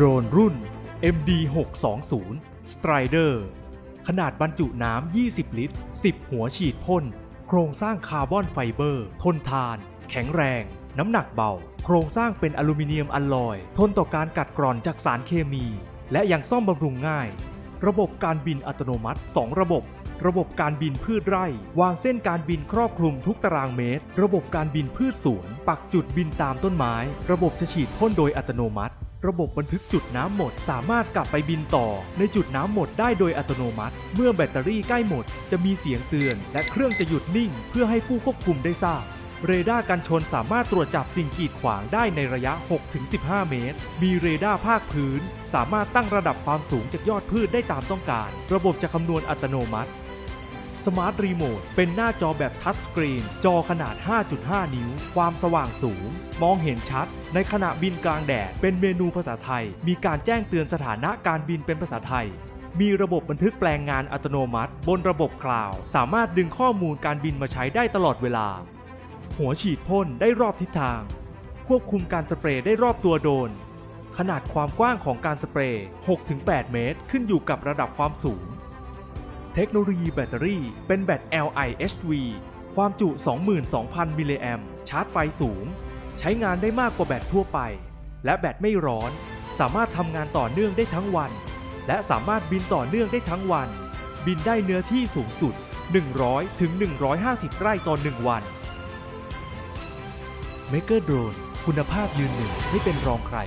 โดรนรุ่น MD 620 Strider ขนาดบรรจุน้ำ 20 ลิตร 10 หัวฉีดพ่น โครงสร้างคาร์บอนไฟเบอร์ ทนทาน แข็งแรง น้ำหนักเบา โครงสร้างเป็นอลูมิเนียมอลลอย ทนต่อการกัดกร่อนจากสารเคมี และยังซ่อมบำรุงง่าย ระบบการบินอัตโนมัติ 2 ระบบ ระบบการบินพืชไร่ วางเส้นการบินครอบคลุมทุกตารางเมตร ระบบการบินพืชสวน ปักจุดบินตามต้นไม้ ระบบจะฉีดพ่นโดยอัตโนมัติ ระบบบันทึกจุดน้ำหมด สามารถกลับไปบินต่อ ในจุดน้ำหมดได้โดยอัตโนมัติ เมื่อแบตเตอรี่ใกล้หมด จะมีเสียงเตือน และเครื่องจะหยุดนิ่ง เพื่อให้ผู้ควบคุมได้ทราบ เรดาร์กันชนสามารถตรวจจับสิ่งกีดขวางได้ในระยะ 6-15 เมตร มีเรดาร์ภาคพื้น สามารถตั้งระดับความสูงจากยอดพืชได้ตามต้องการ ระบบจะคำนวณอัตโนมัติ สมาร์ทรีโมทเป็นหน้าจอแบบทัชสกรีน จอขนาด 5.5 นิ้ว ความสว่างสูง มองเห็นชัด ในขณะบินกลางแดด เป็นเมนูภาษาไทย มีการแจ้งเตือนสถานะการบินเป็นภาษาไทย มีระบบบันทึกแปลงงานอัตโนมัติ บนระบบคลาวด์สามารถดึงข้อมูลการบินมาใช้ได้ตลอดเวลา หัวฉีดพ่นได้รอบทิศทาง ควบคุมการสเปรย์ได้รอบตัวโดนขนาดความกว้างของการสเปรย์ 6-8 เมตร ขึ้นอยู่กับระดับความสูง เทคโนโลยีแบตเตอรี่เป็นแบต LIHV ความจุ 22,000 มิลลิแอมชาร์จไฟสูง ใช้งานได้มากกว่าแบตทั่วไป และแบตไม่ร้อน สามารถทำงานต่อเนื่องได้ทั้งวัน และสามารถบินต่อเนื่องได้ทั้งวัน บินได้เนื้อที่สูงสุด 100 ถึง 150 ไร่ต่อ 1 วัน Maker Drone คุณภาพยืนหนึ่งไม่เป็นรองใคร